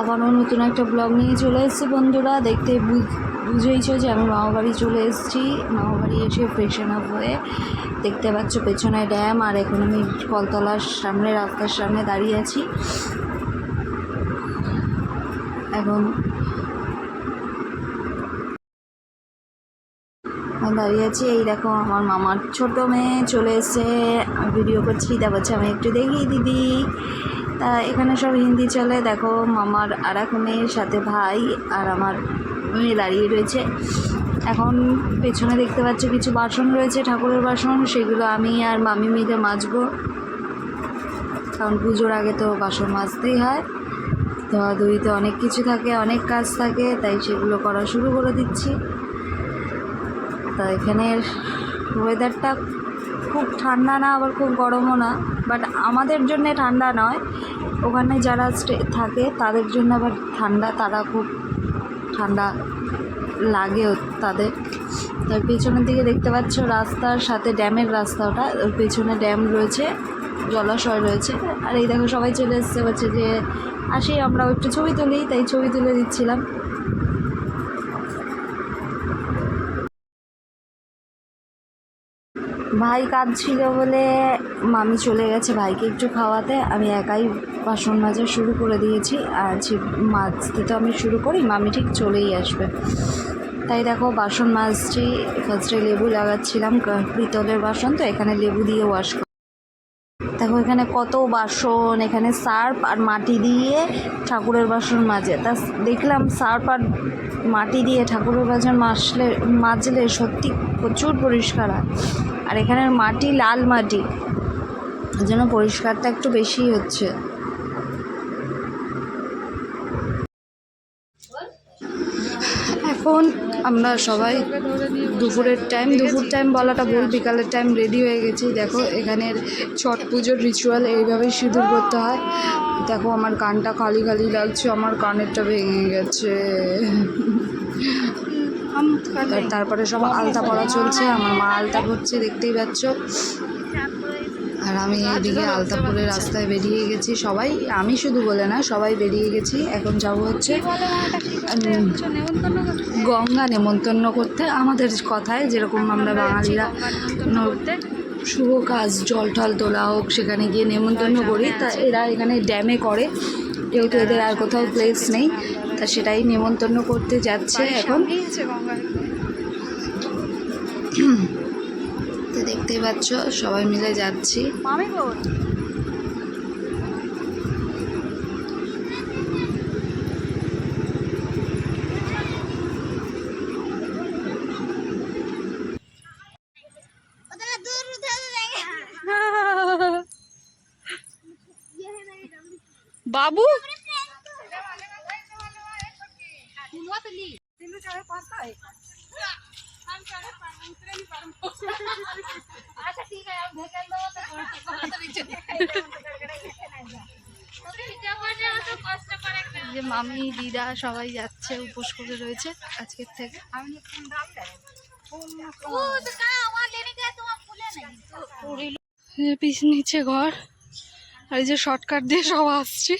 আবারও নতুন একটা ব্লগ নিয়ে চলে এসেছি বন্ধুরা। দেখতে বুঝেইছো যে আমি মামাবাড়ি চলে এসেছি। মামাবাড়ি এসে ফ্রেশন আপ হয়ে দেখতে পাচ্ছ পেছনে ড্যাম আর এখন আমি কলতলার সামনে, রাস্তার সামনে দাঁড়িয়ে আছি। এখন দাঁড়িয়ে আছি। এই দেখো আমার মামার ছোট মেয়ে চলে এসে ভিডিও করছি তা বলছে আমি একটু দেখি দিদি। তা এখানে সব হিন্দি চলে। দেখো, মামার আর এক মেয়ের সাথে ভাই আর আমার মেয়ে দাঁড়িয়ে রয়েছে। এখন পেছনে দেখতে পাচ্ছ কিছু বাসন রয়েছে, ঠাকুরের বাসন। সেগুলো আমি আর মামি মিলে মাজবো। কারণ পুজোর আগে তো বাসন মাজতেই হয়। ধোয়াধুয়িতে অনেক কিছু থাকে, অনেক কাজ থাকে, তাই সেগুলো করা শুরু করে দিচ্ছি। তা এখানের ওয়েদারটা খুব ঠান্ডা না, আবার খুব গরমও না। বাট আমাদের জন্য ঠান্ডা নয়। ওখানে যারা স্টে, থাকে তাদের জন্য আবার ঠান্ডা, তারা খুব ঠান্ডা লাগে তাদের। তার পেছনের দিকে দেখতে পাচ্ছ রাস্তার সাথে ড্যামের রাস্তা ওটা। ওর পেছনে ড্যাম রয়েছে, জলাশয় রয়েছে। আর এই দেখো সবাই চলে এসছে, বলছে যে আসি আমরা একটু ছবি তুলি। তাই ছবি তুলে দিচ্ছিলাম। ভাই কাজ ছিল বলে মামি চলে গেছে ভাইকে একটু খাওয়াতে। আমি একাই বাসন মাজা শুরু করে দিয়েছি। আর মাজতে তো আমি শুরু করি, মামি ঠিক চলেই আসবে। তাই দেখো, বাসন মাজছি ফার্স্টে লেবু লাগাচ্ছিলাম পিতলের বাসন তো, এখানে লেবু দিয়ে ওয়াশ দেখো, এখানে কত বাসন, এখানে সার্ফ আর মাটি দিয়ে ঠাকুরের বাসন মাজে। তা দেখলাম সার্ফ আর মাটি দিয়ে ঠাকুরের বাসন মাজলে মাজলে সত্যি প্রচুর পরিষ্কার হয়। আর এখানের মাটি লাল মাটি। জন্য পরিষ্কারটা একটু বেশিই হচ্ছে। এখন আমরা সবাই দুপুরের টাইম দুপুর টাইম বলাটা ভুল, বিকালের টাইম রেডি হয়ে গেছি। দেখো, এখানের ছট পুজোর রিচুয়াল এইভাবেই সিঁদুর করতে হয়। দেখো, আমার কানটা খালি খালি লাগছে, আমার কানেরটা ভেঙে গেছে। তারপরে সব আলতা পড়া চলছে, আমার মা আলতা পড়ছে দেখতেই পাচ্ছ। আর আমি এদিকে আলতা পরে রাস্তায় বেরিয়ে গেছি, সবাই, আমি শুধু বলে না, সবাই বেরিয়ে গেছি। এখন যাব হচ্ছে গঙ্গা নেমন্তন্ন করতে। আমাদের কথায় যেরকম আমরা বাঙালিরা শুভ কাজ, জল টল তোলা হোক, সেখানে গিয়ে নেমন্তন্ন করি। তা এরা এখানে ড্যামে করে। যেহেতু এদের আর কোথাও প্লেস নেই তা সেটাই নেমন্তন্ন করতে যাচ্ছে এখন। তো দেখতেই পাচ্ছ সবাই মিলে যাচ্ছি। বাবু? যে মামি, দিদা সবাই যাচ্ছে, উপোস করে রয়েছে আজকের থেকে। পিস নিচে ঘর, আর এই যে শর্টকাট দিয়ে সব আসছি।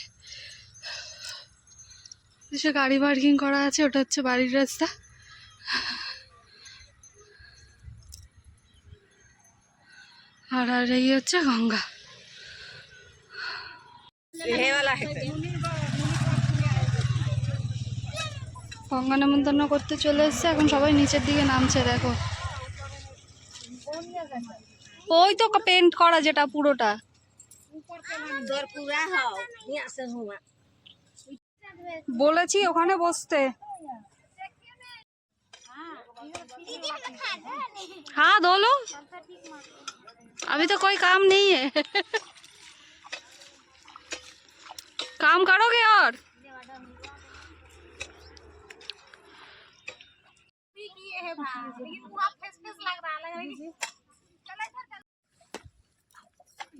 সে গাড়ি পার্কিং করা আছে ওটা হচ্ছে বাড়ির রাস্তা। আর আর এই হচ্ছে গঙ্গা। গঙ্গা নেমন্তন্ন করতে চলে এসছে এখন সবাই নিচের দিকে নামছে দেখো। ওই তো পেন্ট করা যেটা পুরোটা। বলেছি ওখানে বসতে दीदी मतलब खाना नहीं हाँ धो लो अभी तो कोई काम नहीं है काम करोगे और किए है भाई लेकिन वहां फेस फेस लग रहा है चला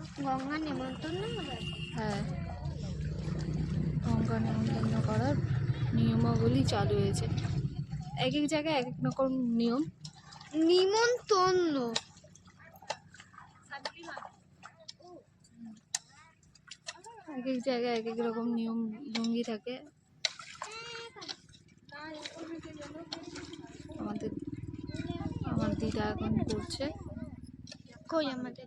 গঙ্গা নিমন্ত্রণ হ্যাঁ। গঙ্গা নেমন্তন্ন করার নিয়মাবলী চালু হয়েছে। এক এক জায়গায় এক এক রকম নিয়ম। নিমন্ত্রণ। এক এক জায়গায় এক এক রকম নিয়ম ভঙ্গি থাকে। আমাদের আমার দিদা এখন করছে কই আমাদের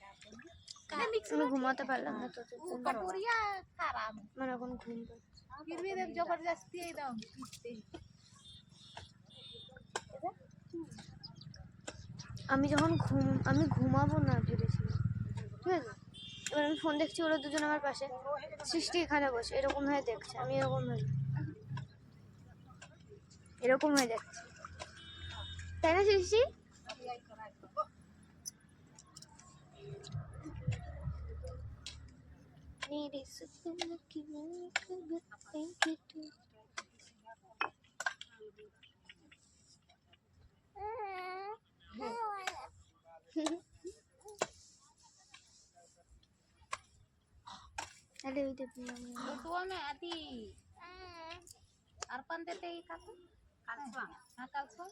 আমি ঘুমাতে পারলাম না তোদের জন্য। আমার এখন ঘুম। জবরদস্তি একদম আমি যখন ঘুম আমি ঘুমাবো না ভেবেছিলাম। ঠিক আছে? এবার আমি ফোন দেখছি ওরা দুজন আমার পাশে। সৃষ্টি এখানে বসে এরকম হয়ে দেখছে। আমি এরকম হয়ে এরকম হয়ে দেখছি। তাই না সৃষ্টি? ini is something that can make a good thing to do. Ada udah bilang. Betul nih Ati. Hmm. Arpan tete kaku. Kalswang. Nah kalswang.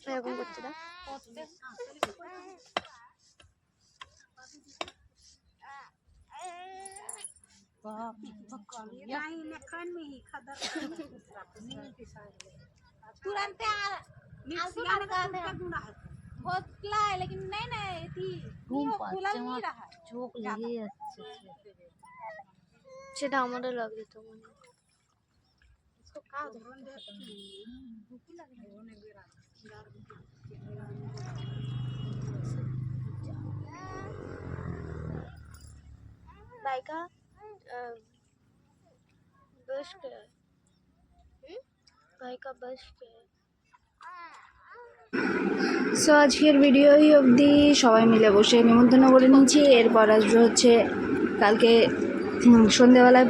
Saya gungut sudah. तुरंत खोला है लेकिन नहीं नहीं थी खुला नहीं रहा झोंक लिए अच्छे से। अच्छा, लग रही तो मुझे। इसको का धरन दे भूख लग रही होने बेरा लाइका बस क्या है हम्म? भाई का बस क्या है সো আজকের ভিডিওই অবধি সবাই মিলে বসে নিমন্ত্রণ করে নিয়েছি এরপর আসবে হচ্ছে কালকে হুম, সন্ধেবেলায়